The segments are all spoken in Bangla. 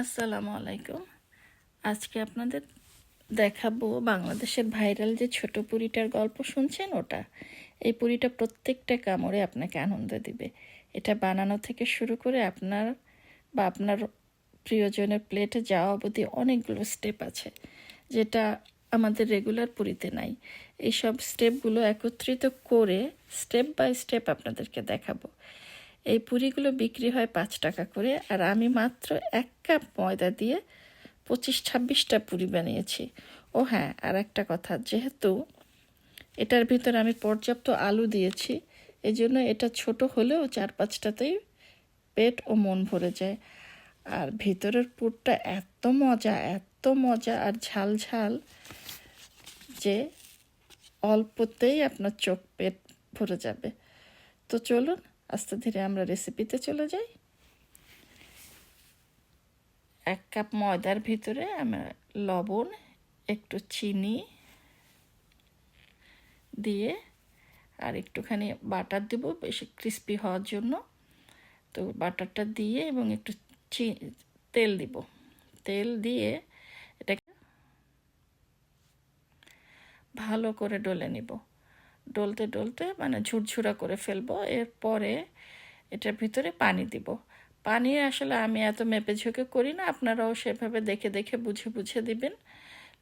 আসসালামু আলাইকুম। আজকে আপনাদের দেখাবো বাংলাদেশের ভাইরাল যে ছোট পুরিটার গল্প শুনছেন ওটা। এই পুরিটা প্রত্যেকটা কামড়ে আপনাকে আনন্দ দিবে। এটা বানানো থেকে শুরু করে আপনার বা আপনার প্রিয়জনের প্লেটে যাওয়া অবধি অনেকগুলো স্টেপ আছে, যেটা আমাদের রেগুলার পুরিতে নাই। এইসব স্টেপগুলো একত্রিত করে স্টেপ বাই স্টেপ আপনাদেরকে দেখাবো। এই পুরিগুলো বিক্রি হয় পাঁচ টাকা করে, আর আমি মাত্র এক কাপ ময়দা দিয়ে পঁচিশ ছাব্বিশটা পুরি বানিয়েছি। ও হ্যাঁ আর একটা কথা, যেহেতু এটার ভিতরে আমি পর্যাপ্ত আলু দিয়েছি এই জন্য এটা ছোট হলেও চার পাঁচটাতেই পেট ও মন ভরে যায়। আর ভিতরের পুরটা এত মজা এত মজা, আর ঝাল ঝাল যে অল্পতেই আপনার চোখ পেট ভরে যাবে। তো চলুন আস্তে ধীরে আমরা রেসিপিতে চলে যাই। এক কাপ ময়দার ভিতরে আমরা লবণ, একটু চিনি দিয়ে আর একটুখানি বাটার দেবো, বেশি ক্রিস্পি হওয়ার জন্য। তো বাটারটা দিয়ে এবং একটু চি, তেল দিব। তেল দিয়ে এটাকে ভালো করে ডলে নিব। ডলতে ডলতে মানে ঝুরঝুরা করে ফেলব। এরপরে এটার ভিতরে পানি দিব। পানি আসলে আমি এত মেপে ঝুঁকে করি না, আপনারাও সেভাবে দেখে দেখে বুঝে বুঝে দিবেন।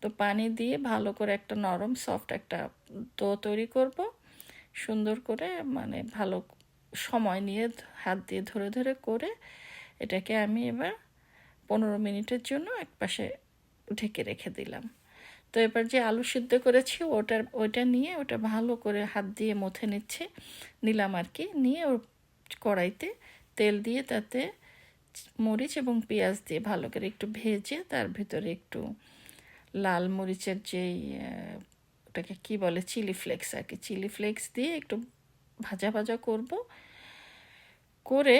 তো পানি দিয়ে ভালো করে একটা নরম, সফট একটা দো তৈরি করব। সুন্দর করে মানে ভালো সময় নিয়ে হাত দিয়ে ধরে ধরে করে এটাকে আমি এবার পনেরো মিনিটের জন্য এক পাশে ঢেকে রেখে দিলাম। তো এবার যে আলু সিদ্ধ করেছি, ওটার, ওইটা নিয়ে ওটা ভালো করে হাত দিয়ে মথে নিচ্ছে, নিলাম আর কি। নিয়ে ওর কড়াইতে তেল দিয়ে তাতে মরিচ এবং পেঁয়াজ দিয়ে ভালো করে একটু ভেজে তার ভিতরে একটু লাল মরিচের যেই ওটাকে কি বলে, চিলি ফ্লেক্স আর কি। চিলি ফ্লেক্স দিয়ে একটু ভাজা ভাজা করব। করে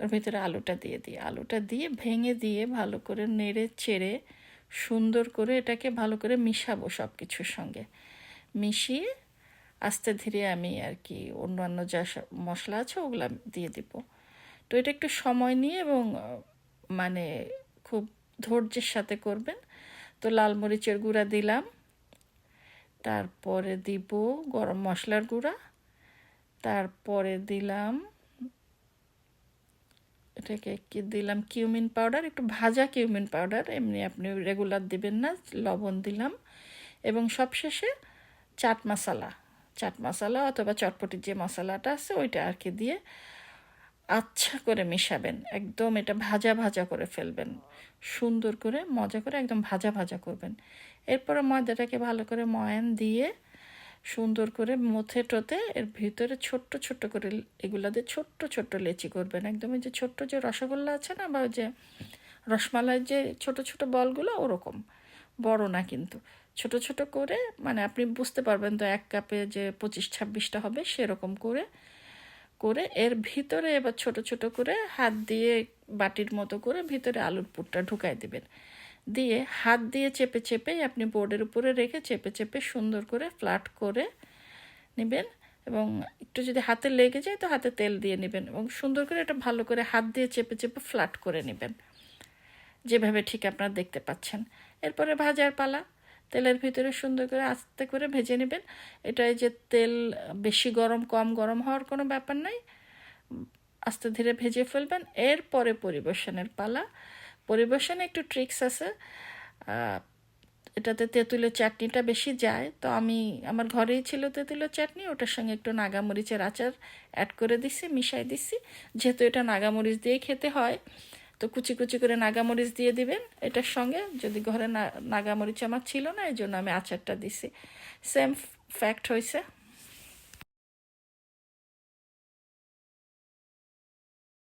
ওর ভিতরে আলুটা দিয়ে দিই। আলুটা দিয়ে ভেঙে দিয়ে ভালো করে নেড়ে চেড়ে সুন্দর করে এটাকে ভালো করে মিশাবো সব কিছুর সঙ্গে। মিশিয়ে আস্তে ধীরে আমি আর কি অন্যান্য যা মশলা আছে ওগুলো দিয়ে দিব। তো এটা একটু সময় নিয়ে এবং মানে খুব ধৈর্যের সাথে করবেন। তো লাল মরিচের গুঁড়া দিলাম। তারপরে দিব গরম মশলার গুঁড়া। তারপরে দিলাম এটাকে কি দিলাম, কিউমিন পাউডার, একটু ভাজা কিউমিন পাউডার, এমনি আপনি রেগুলার দিবেন না, লবণ দিলাম। এবং সবশেষে চাট মশলা চাট মশলা অথবা চটপটির যে মশলাটা আছে ওইটা আর কি দিয়ে আচ্ছা করে মিশাবেন। একদম এটা ভাজা ভাজা করে ফেলবেন। সুন্দর করে, মজা করে একদম ভাজা ভাজা করবেন। এরপরে ময়দাটাকে ভালো করে ময়ান দিয়ে সুন্দর করে মথে টোতে এর ভিতরে ছোট্ট ছোট্ট করে এগুলা দিয়ে ছোট্ট ছোট্ট লেচি করবেন। একদমই যে ছোট্ট যে রসগোল্লা আছে না, বা যে রসমালাইয়ের যে ছোট ছোট বলগুলো ওরকম, বড় না কিন্তু। ছোট ছোট করে মানে আপনি বুঝতে পারবেন তো এক কাপে যে পঁচিশ ছাব্বিশটা হবে, সেরকম করে করে এর ভিতরে এবার ছোট ছোট করে হাত দিয়ে বাটির মতো করে ভিতরে আলুর পুরটা ঢুকাই দেবেন। দিয়ে হাত দিয়ে চেপে চেপে আপনি বোর্ডের উপরে রেখে চেপে চেপে সুন্দর করে ফ্ল্যাট করে নেবেন এবং একটু যদি হাতে লেগে যায় তো হাতে তেল দিয়ে নেবেন এবং সুন্দর করে এটা ভালো করে হাত দিয়ে চেপে চেপে ফ্ল্যাট করে নেবেন। যেভাবে ঠিক আপনারা দেখতে পাচ্ছেন। এরপরে ভাজার পালা। তেলের ভিতরে সুন্দর করে আস্তে করে ভেজে নেবেন। এটাই যে তেল বেশি গরম, কম গরম হওয়ার কোনো ব্যাপার নাই। আস্তে ধীরে ভেজে ফেলবেন। এরপরে পরিবেশনের পালা। পরিবেশনে একটু ট্রিক্স আছে। এটাতে তেঁতুলের চাটনিটা বেশি যায়। তো আমি, আমার ঘরেই ছিল তেঁতুলের চাটনি, ওটার সঙ্গে একটু নাগামরিচের আচার অ্যাড করে দিছি, মিশাই দিছি। যেহেতু এটা নাগামরিচ দিয়ে খেতে হয়, তো কুচি কুচি করে নাগামরিচ দিয়ে দিবেন এটার সঙ্গে। যদি ঘরে না, নাগামরিচ আমার ছিল না এই জন্য আমি আচারটা দিছি। সেম ফ্যাক্ট হয়েছে